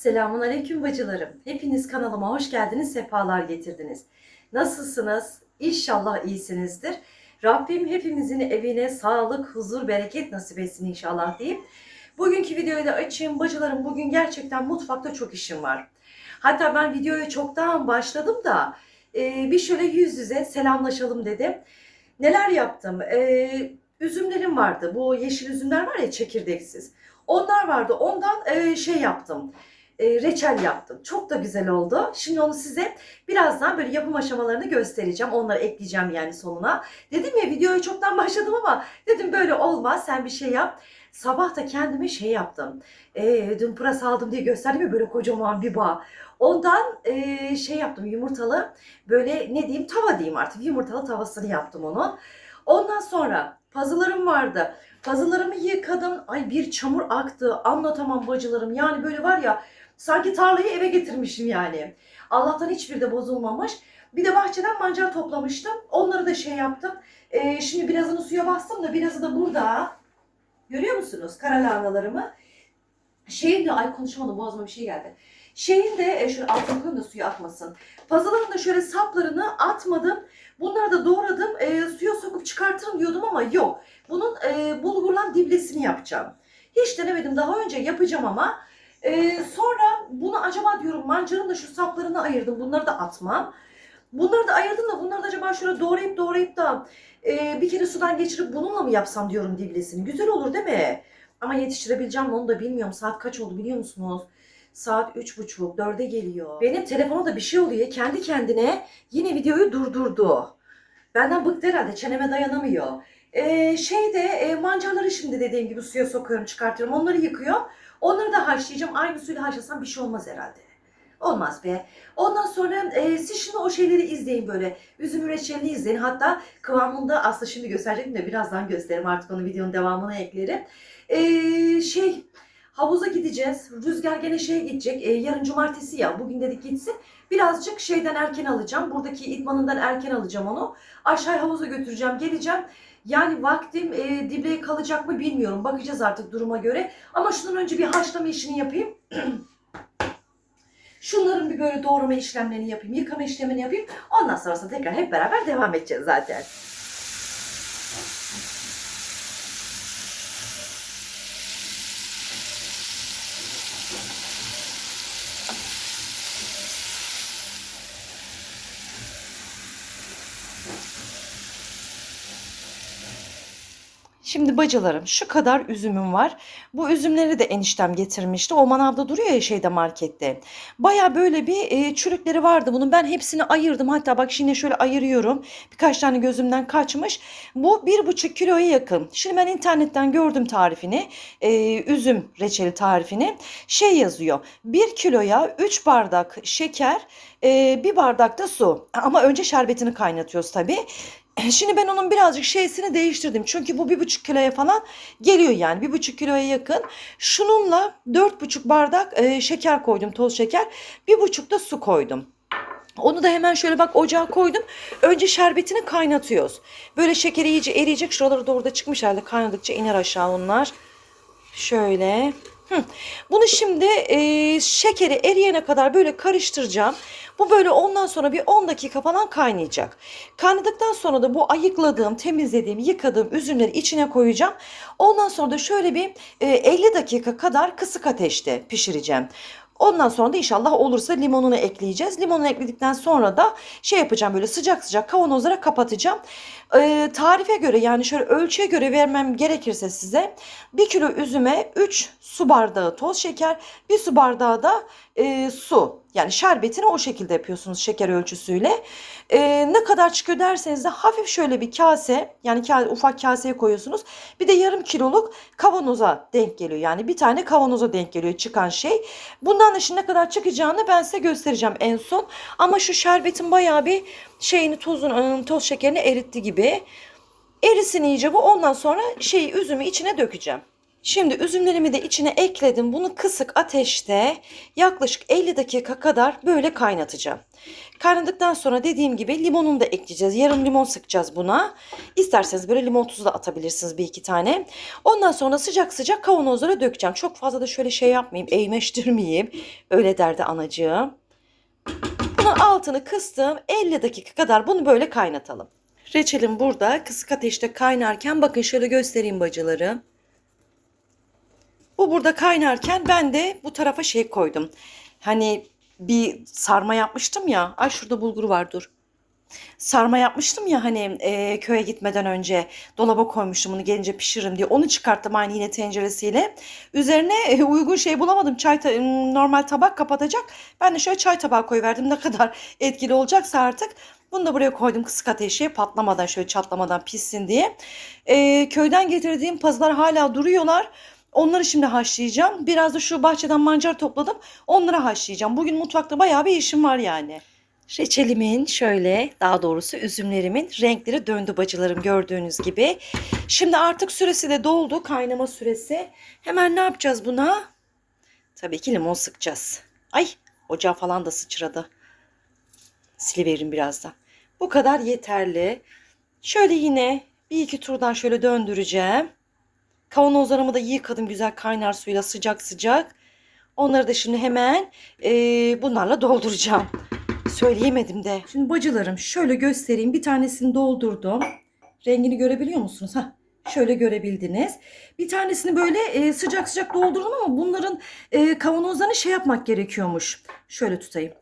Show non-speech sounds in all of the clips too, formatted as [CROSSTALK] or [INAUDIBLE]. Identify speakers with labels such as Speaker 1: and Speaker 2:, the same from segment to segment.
Speaker 1: Selamun aleyküm bacılarım. Hepiniz kanalıma hoş geldiniz, sefalar getirdiniz. Nasılsınız? İnşallah iyisinizdir. Rabbim hepimizin evine sağlık, huzur, bereket nasip etsin inşallah diyeyim. Bugünkü videoyu da açayım. Bacılarım bugün gerçekten mutfakta çok işim var. Hatta ben videoya çoktan başladım da e, bir şöyle yüz yüze selamlaşalım dedim. Neler yaptım? E, üzümlerim vardı. Bu yeşil üzümler var ya çekirdeksiz. Onlar vardı. Ondan e, şey yaptım. E, reçel yaptım. Çok da güzel oldu. Şimdi onu size birazdan böyle yapım aşamalarını göstereceğim. Onları ekleyeceğim yani sonuna. Dedim ya videoya çoktan başladım ama dedim böyle olmaz. Sen bir şey yap. Sabah da kendime şey yaptım. E, dün pırasa aldım diye gösterdim ya böyle kocaman bir bağ. Ondan e, şey yaptım yumurtalı böyle ne diyeyim tava diyeyim artık yumurtalı tavasını yaptım onu. Ondan sonra pazılarım vardı. Pazılarımı yıkadım. Ay bir çamur aktı. Anlatamam bacılarım. Yani böyle var ya sanki tarlayı eve getirmişim yani. Allah'tan hiçbir de bozulmamış. Bir de bahçeden mancar toplamıştım. Onları da şey yaptım. Ee, şimdi birazını suya bastım da birazı da burada. Görüyor musunuz karalahanalarımı? Şeyin de ay konuşamadım boğazıma bir şey geldi. Şeyin de e, şöyle altına koyayım da suyu akmasın. Pazıların da şöyle saplarını atmadım. Bunları da doğradım. E, suya sokup çıkartırım diyordum ama yok. Bunun e, bulgurlan diblesini yapacağım. Hiç denemedim daha önce yapacağım ama. E, sonra bunu acaba diyorum mancarın da şu saplarını ayırdım. Bunları da atmam. Bunları da ayırdım da bunları da acaba şöyle doğrayıp doğrayıp da e, bir kere sudan geçirip bununla mı yapsam diyorum diblesini. Güzel olur değil mi? Ama yetiştirebileceğim mi onu da bilmiyorum. Saat kaç oldu biliyor musunuz? Saat üç buçuk, dörde geliyor. Benim telefona da bir şey oluyor. Kendi kendine yine videoyu durdurdu. Benden bıktı herhalde. Çeneme dayanamıyor. Ee, şeyde e, mancarları şimdi dediğim gibi suya sokuyorum, çıkartıyorum. Onları yıkıyor. Onları da haşlayacağım. Aynı suyla haşlasam bir şey olmaz herhalde. Olmaz be. Ondan sonra e, siz şimdi o şeyleri izleyin böyle. Üzüm reçelini izleyin. Hatta kıvamında aslında şimdi gösterecektim de birazdan gösteririm. Artık onu videonun devamına eklerim. E, şey havuza gideceğiz. Rüzgar gene şeye gidecek. E, yarın cumartesi ya. Bugün dedik gitsin. Birazcık şeyden erken alacağım. Buradaki idmanından erken alacağım onu. Aşağı havuza götüreceğim. Geleceğim. Yani vaktim e, dibleye kalacak mı bilmiyorum. Bakacağız artık duruma göre. Ama şundan önce bir haşlama işini yapayım. [CLEARS THROAT] Şunların bir böyle doğrama işlemlerini yapayım. Yıkama işlemini yapayım. Ondan sonrasında tekrar hep beraber devam edeceğiz zaten. Şimdi bacılarım şu kadar üzümüm var. Bu üzümleri de eniştem getirmişti. O manavda duruyor ya şeyde markette. Baya böyle bir e, çürükleri vardı bunun. Ben hepsini ayırdım. Hatta bak şimdi şöyle ayırıyorum. Birkaç tane gözümden kaçmış. Bu bir buçuk kiloya yakın. Şimdi ben internetten gördüm tarifini. E, üzüm reçeli tarifini. Şey yazıyor. Bir kiloya 3 bardak şeker, e, bir bardak da su. Ama önce şerbetini kaynatıyoruz tabii. [CLEARS THROAT] Şimdi ben onun birazcık şeysini değiştirdim. Çünkü bu bir buçuk kiloya falan geliyor yani. Bir buçuk kiloya yakın. Şununla dört buçuk bardak e, şeker koydum. Toz şeker. Bir buçuk da su koydum. Onu da hemen şöyle bak ocağa koydum. Önce şerbetini kaynatıyoruz. Böyle şekeri iyice eriyecek. Şuraları da orada çıkmış herhalde. Kaynadıkça iner aşağı onlar. Şöyle. Bunu şimdi e, şekeri eriyene kadar böyle karıştıracağım. Bu böyle ondan sonra bir 10 dakika falan kaynayacak. Kaynadıktan sonra da bu ayıkladığım, temizlediğim, yıkadığım üzümleri içine koyacağım. Ondan sonra da şöyle bir e, 50 dakika kadar kısık ateşte pişireceğim. Ondan sonra da inşallah olursa limonunu ekleyeceğiz. Limonunu ekledikten sonra da şey yapacağım böyle sıcak sıcak kavanozlara kapatacağım. Ee, tarife göre yani şöyle ölçüye göre vermem gerekirse size 1 kilo üzüme 3 su bardağı toz şeker, 1 su bardağı da e, su. Yani şerbetini o şekilde yapıyorsunuz şeker ölçüsüyle. Ee, ne kadar çıkıyor derseniz de hafif şöyle bir kase yani kase, ufak kaseye koyuyorsunuz. Bir de yarım kiloluk kavanoza denk geliyor. Yani bir tane kavanoza denk geliyor çıkan şey. Bundan da şimdi ne kadar çıkacağını ben size göstereceğim en son. Ama şu şerbetin bayağı bir şeyini tozun, toz şekerini eritti gibi. Erisin iyice bu. Ondan sonra şeyi üzümü içine dökeceğim. Şimdi üzümlerimi de içine ekledim. Bunu kısık ateşte yaklaşık 50 dakika kadar böyle kaynatacağım. Kaynadıktan sonra dediğim gibi limonunu da ekleyeceğiz. Yarım limon sıkacağız buna. İsterseniz böyle limon tuzu da atabilirsiniz bir iki tane. Ondan sonra sıcak sıcak kavanozlara dökeceğim. Çok fazla da şöyle şey yapmayayım, eğmeştirmeyeyim. Öyle derdi anacığım. Bunun altını kıstım. 50 dakika kadar bunu böyle kaynatalım. Reçelim burada kısık ateşte kaynarken bakın şöyle göstereyim bacıları. Bu burada kaynarken ben de bu tarafa şey koydum. Hani bir sarma yapmıştım ya. Ay şurada bulgur var dur. Sarma yapmıştım ya hani e, köye gitmeden önce dolaba koymuştum bunu gelince pişiririm diye. Onu çıkarttım aynı yine tenceresiyle. Üzerine e, uygun şey bulamadım. Çay ta- normal tabak kapatacak. Ben de şöyle çay tabağı koyuverdim. Ne kadar [LAUGHS] etkili olacaksa artık. Bunu da buraya koydum kısık ateşe patlamadan şöyle çatlamadan pişsin diye. E, köyden getirdiğim pazılar hala duruyorlar. Onları şimdi haşlayacağım. Biraz da şu bahçeden mancar topladım. Onları haşlayacağım. Bugün mutfakta bayağı bir işim var yani. Reçelimin şöyle daha doğrusu üzümlerimin renkleri döndü bacılarım gördüğünüz gibi. Şimdi artık süresi de doldu kaynama süresi. Hemen ne yapacağız buna? Tabii ki limon sıkacağız. Ay ocağı falan da sıçradı. Siliveririm birazdan. Bu kadar yeterli. Şöyle yine bir iki turdan şöyle döndüreceğim. Kavanozlarımı da yıkadım güzel kaynar suyla sıcak sıcak. Onları da şimdi hemen eee, bunlarla dolduracağım. Söyleyemedim de. Şimdi bacılarım şöyle göstereyim. Bir tanesini doldurdum. Rengini görebiliyor musunuz? Ha, şöyle görebildiniz. Bir tanesini böyle e, sıcak sıcak doldurdum ama bunların e, kavanozlarını şey yapmak gerekiyormuş. Şöyle tutayım.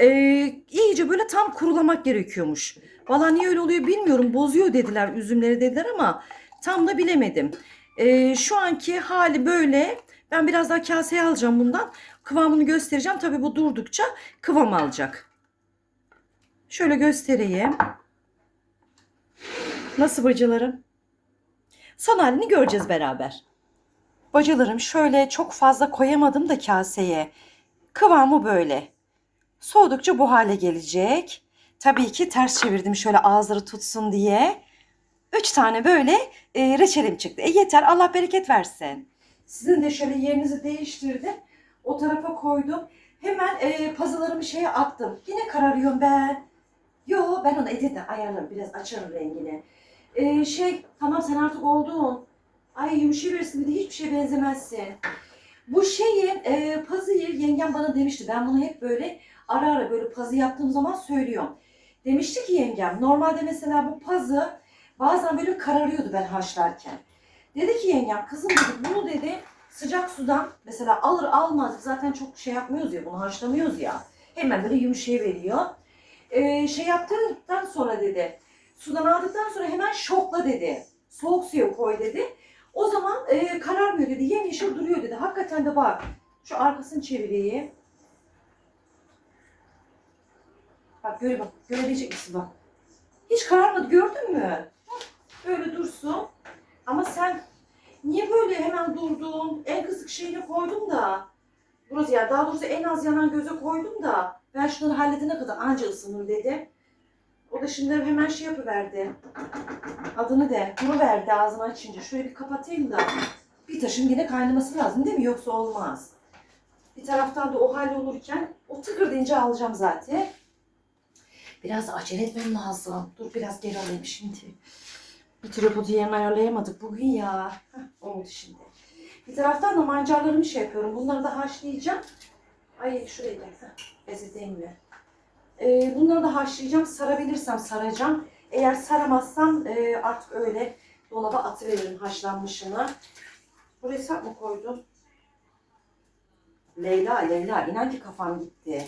Speaker 1: E, iyice böyle tam kurulamak gerekiyormuş. Valla niye öyle oluyor bilmiyorum. Bozuyor dediler üzümleri dediler ama tam da bilemedim. E, şu anki hali böyle. Ben biraz daha kaseye alacağım bundan. Kıvamını göstereceğim. Tabii bu durdukça kıvam alacak. Şöyle göstereyim. Nasıl bacılarım? Son halini göreceğiz beraber. Bacılarım şöyle çok fazla koyamadım da kaseye. Kıvamı böyle. Soğudukça bu hale gelecek. Tabii ki ters çevirdim şöyle ağızları tutsun diye. Üç tane böyle e, reçelim çıktı. E yeter Allah bereket versin. Sizin de şöyle yerinizi değiştirdim. O tarafa koydum. Hemen e, pazılarımı şeye attım. Yine kararıyorum ben. Yo ben onu edite ayarlarım. Biraz açarım rengini. E, şey tamam sen artık oldun. Ay yumuşayıverirsin bir de hiçbir şeye benzemezsin. Bu şeyi e, pazıyı yengem bana demişti. Ben bunu hep böyle ara ara böyle pazı yaptığım zaman söylüyorum. Demişti ki yengem normalde mesela bu pazı bazen böyle kararıyordu ben haşlarken. Dedi ki yengem kızım dedi bunu dedi sıcak sudan mesela alır almaz zaten çok şey yapmıyoruz ya bunu haşlamıyoruz ya. Hemen böyle yumuşayıveriyor. Ee, şey yaptıktan sonra dedi sudan aldıktan sonra hemen şokla dedi. Soğuk suya koy dedi. O zaman e, kararmıyor dedi. Yemyeşil duruyor dedi. Hakikaten de bak. Şu arkasını çevireyim. Bak göre bak. Görebilecek misin bak. Hiç kararmadı gördün mü? Böyle dursun. Ama sen niye böyle hemen durdun? En kısık şeyini koydum da. Burası ya daha doğrusu en az yanan göze koydum da. Ben şunları halledene kadar anca ısınır dedim. O da şimdi hemen şey yapıverdi. Adını de, bunu verdi ağzını açınca. Şöyle bir kapatayım da. Bir taşın yine kaynaması lazım değil mi? Yoksa olmaz. Bir taraftan da o hal olurken o tıkır deyince alacağım zaten. Biraz acele etmem lazım. Dur biraz geri alayım şimdi. Bir tripodu yerine ayarlayamadık bugün ya. [LAUGHS] Oldu şimdi. Bir taraftan da mancarlarımı şey yapıyorum. Bunları da haşlayacağım. Ay şuraya gel. Bezeteyim mi? Ee, bunları da haşlayacağım. Sarabilirsem saracağım. Eğer saramazsam e, artık öyle dolaba atıveririm haşlanmışını. Buraya sap mı koydum? Leyla, Leyla inan ki kafam gitti.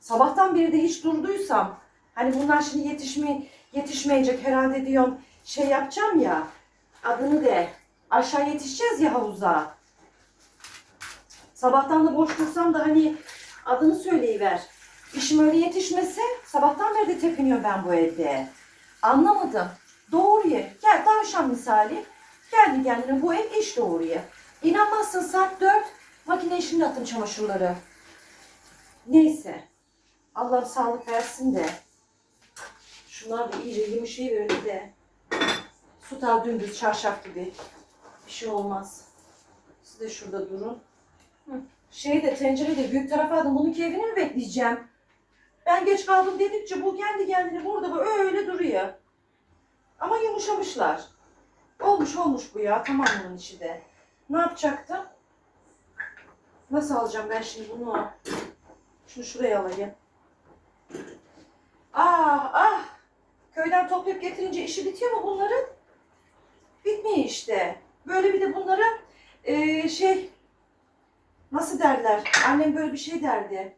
Speaker 1: Sabahtan beri de hiç durduysam hani bunlar şimdi yetişme, yetişmeyecek herhalde diyorum şey yapacağım ya adını de aşağı yetişeceğiz ya havuza. Sabahtan da boş dursam da hani adını söyleyiver. İşim öyle yetişmese sabahtan beri de tepiniyor ben bu evde. Anlamadım. Doğruya. Gel tavşan misali. Geldi kendine bu ev iş doğruya. İnanmazsın saat 4 makine işinde attım çamaşırları. Neyse. Allah sağlık versin de. Şunlar da iyice yumuşayıverdi de. Su ta dümdüz çarşaf gibi. Bir şey olmaz. Siz de şurada durun. Şey de tencere de büyük tarafa aldım. Bunun keyfini mi bekleyeceğim? Ben geç kaldım dedikçe bu kendi kendine burada böyle duruyor. Ama yumuşamışlar. Olmuş olmuş bu ya. Tamam bunun içi de. Ne yapacaktım? Nasıl alacağım ben şimdi bunu? Şunu şuraya alayım. Ah ah. Köyden toplayıp getirince işi bitiyor mu bunların? Bitmiyor işte. Böyle bir de bunlara eee, şey nasıl derler? Annem böyle bir şey derdi.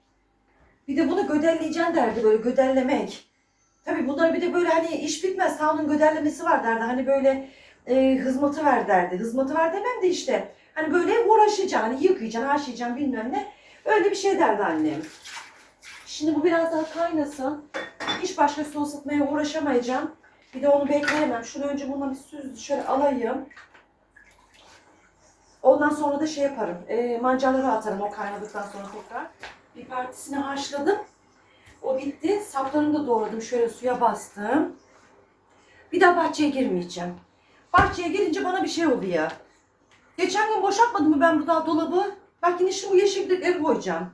Speaker 1: Bir de bunu gödelleyeceksin derdi böyle gödellemek. Tabii bunlar bir de böyle hani iş bitmez. Ha onun gödellemesi var derdi. Hani böyle e, hızmatı ver derdi. Hızmatı ver demem de işte. Hani böyle uğraşacaksın. Hani yıkayacaksın, haşlayacaksın bilmem ne. Öyle bir şey derdi annem. Şimdi bu biraz daha kaynasın. Hiç başka su ısıtmaya uğraşamayacağım. Bir de onu bekleyemem. Şunu önce bundan bir süz şöyle alayım. Ondan sonra da şey yaparım. E, mancaları atarım o kaynadıktan sonra tekrar. Bir partisini haşladım. O bitti. Saplarını da doğradım. Şöyle suya bastım. Bir daha bahçeye girmeyeceğim. Bahçeye girince bana bir şey oluyor. Geçen gün boşaltmadım mı ben bu daha dolabı? Bak yine şimdi bu yeşillikleri koyacağım.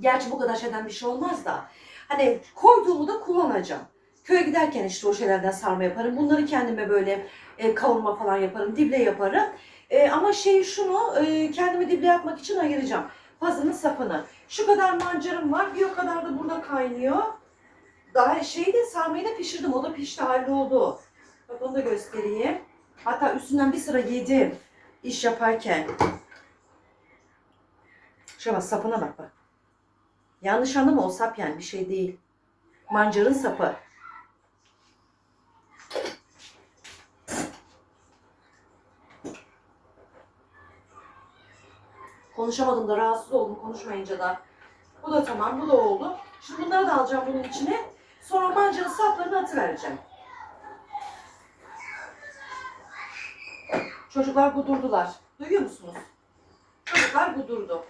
Speaker 1: Gerçi bu kadar şeyden bir şey olmaz da. Hani koyduğumu da kullanacağım. Köye giderken işte o şeylerden sarma yaparım. Bunları kendime böyle e, kavurma falan yaparım. Dible yaparım. E, ama şey şunu e, kendime dible yapmak için ayıracağım. Pazının sapını. Şu kadar mancarım var. Bir o kadar da burada kaynıyor. Daha şeyi de sarmayı da pişirdim. O da pişti halloldu. Bak onu da göstereyim. Hatta üstünden bir sıra yedim. iş yaparken. Şuna sapına bak bak. Yanlış anlama o sap yani bir şey değil. Mancarın sapı. Konuşamadım da rahatsız oldum konuşmayınca da. Bu da tamam, bu da oldu. Şimdi bunları da alacağım bunun içine. Sonra mancanın saplarını atıvereceğim. Çocuklar kudurdular. Duyuyor musunuz? Çocuklar kudurdu.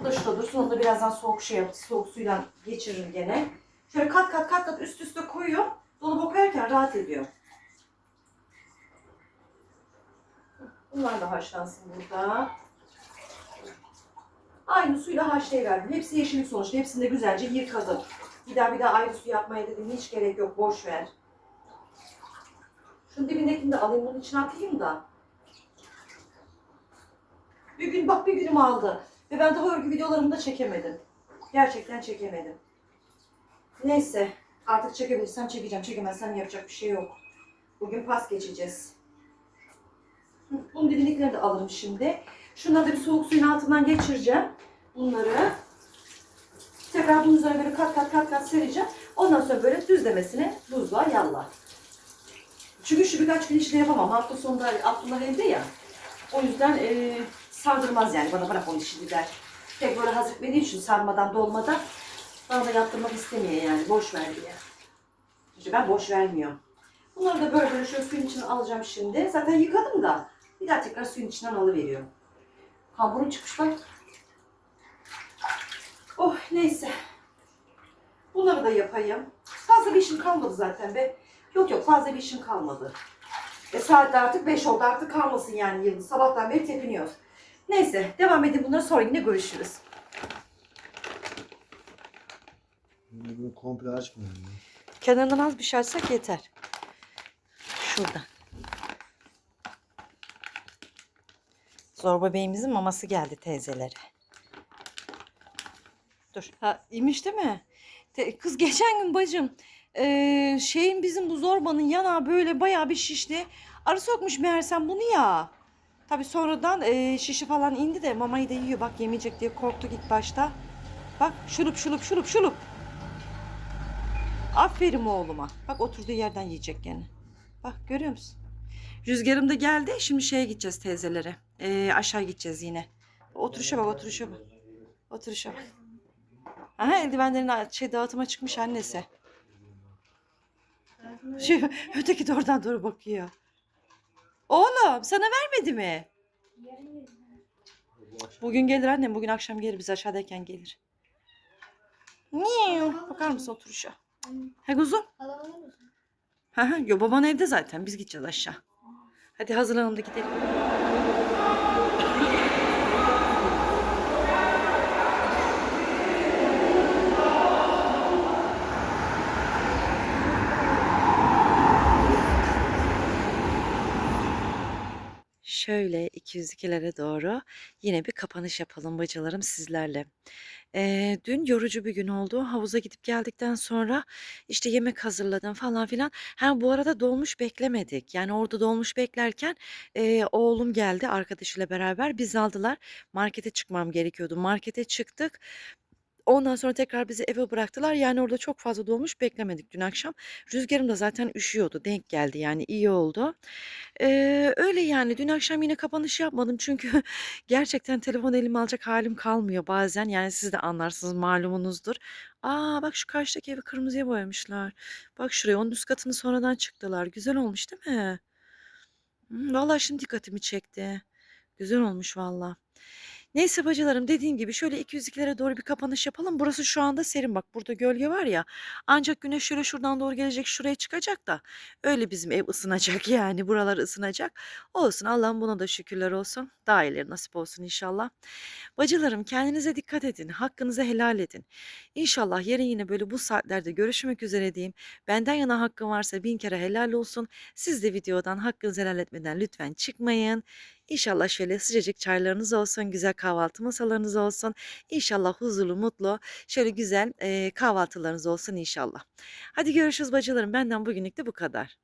Speaker 1: Bu da şurada dursun. Onu da birazdan soğuk şey yap, soğuk suyla geçiririm gene. Şöyle kat kat kat kat üst üste koyuyor. Dolaba koyarken rahat ediyor. Bunlar da haşlansın burada. Aynı suyla haşlayıverdim. Hepsi yeşillik sonuçta. Hepsini de güzelce yıkadım. Bir daha bir daha ayrı su yapmaya dedim. Hiç gerek yok. Boş ver. Şunun dibindekini de alayım. Bunun içine atayım da. Bir gün bak bir günüm aldı. Ve ben daha örgü videolarımı da çekemedim. Gerçekten çekemedim. Neyse. Artık çekebilirsem çekeceğim. Çekemezsem yapacak bir şey yok. Bugün pas geçeceğiz. Bunun dibindekileri de alırım şimdi. Şunları da bir soğuk suyun altından geçireceğim. Bunları. Tekrar bunun üzerine böyle kat kat kat kat sereceğim. Ondan sonra böyle düzlemesine buzluğa yallah. Çünkü şu birkaç gün içinde yapamam. Hafta sonunda Abdullah evde ya. O yüzden e, sardırmaz yani. Bana bırak onu şimdi der. Tek böyle hazır etmediği için sarmadan dolmadan bana da yaptırmak istemiyor yani. Boş ver diye. İşte ben boş vermiyorum. Bunları da böyle böyle şöyle suyun içine alacağım şimdi. Zaten yıkadım da. Bir daha tekrar suyun içinden alıveriyorum. Hamurun çıkmış bak. Oh neyse. Bunları da yapayım. Fazla bir işim kalmadı zaten be. Yok yok fazla bir işim kalmadı. E saat artık 5 oldu artık kalmasın yani yıldız. Sabahtan beri tepiniyoruz. Neyse devam edin bunları sonra yine görüşürüz.
Speaker 2: Bunu komple açmıyorum ya.
Speaker 1: Kenarından az bir şey açsak yeter. Şurada. Zorba Bey'imizin maması geldi teyzelere. Dur. Ha imiş değil mi? Te- kız geçen gün bacım eee, şeyin bizim bu zorbanın yanağı böyle bayağı bir şişti. Arı sokmuş meğersem bunu ya. Tabii sonradan eee, şişi falan indi de mamayı da yiyor. Bak yemeyecek diye korktuk ilk başta. Bak şulup şulup şulup şulup. Aferin oğluma. Bak oturduğu yerden yiyecek gene. Bak görüyor musun? Rüzgarım da geldi. Şimdi şeye gideceğiz teyzelere. Ee, aşağı gideceğiz yine. Oturuşa bak oturuşa bak. Oturuşa bak. Aha eldivenlerin şey dağıtıma çıkmış annesi. Şu öteki de oradan doğru bakıyor. Oğlum sana vermedi mi? Bugün gelir annem. Bugün akşam gelir. Biz aşağıdayken gelir. Niye? Bakar mısın oturuşa? He kuzum? Hı hı. Yo baban evde zaten. Biz gideceğiz aşağı. Hadi hazırlanalım da gidelim. Şöyle 202'lere doğru yine bir kapanış yapalım bacılarım sizlerle. Eee, dün yorucu bir gün oldu. Havuza gidip geldikten sonra işte yemek hazırladım falan filan. Ha bu arada dolmuş beklemedik. Yani orada dolmuş beklerken eee, oğlum geldi arkadaşıyla beraber bizi aldılar. Markete çıkmam gerekiyordu. Markete çıktık. Ondan sonra tekrar bizi eve bıraktılar. Yani orada çok fazla dolmuş beklemedik dün akşam. Rüzgarım da zaten üşüyordu. Denk geldi yani iyi oldu. Eee, öyle yani dün akşam yine kapanış yapmadım çünkü [LAUGHS] gerçekten telefon elime alacak halim kalmıyor bazen. Yani siz de anlarsınız malumunuzdur. Aa bak şu karşıdaki evi kırmızıya boyamışlar. Bak şuraya onun üst katını sonradan çıktılar. Güzel olmuş değil mi? Vallahi şimdi dikkatimi çekti. Güzel olmuş valla. Neyse bacılarım dediğim gibi şöyle 202'lere doğru bir kapanış yapalım. Burası şu anda serin bak burada gölge var ya. Ancak güneş şöyle şuradan doğru gelecek şuraya çıkacak da öyle bizim ev ısınacak [LAUGHS] yani buralar ısınacak. Olsun Allah'ım buna da şükürler olsun. Daha iyileri nasip olsun inşallah. Bacılarım kendinize dikkat edin. Hakkınızı helal edin. İnşallah yarın yine böyle bu saatlerde görüşmek üzere diyeyim. Benden yana hakkım varsa bin kere helal olsun. Siz de videodan hakkınızı helal etmeden lütfen çıkmayın. İnşallah şöyle sıcacık çaylarınız olsun, güzel kahvaltı masalarınız olsun. İnşallah huzurlu, mutlu, şöyle güzel eee, kahvaltılarınız olsun inşallah. Hadi görüşürüz bacılarım. Benden bugünlük de bu kadar.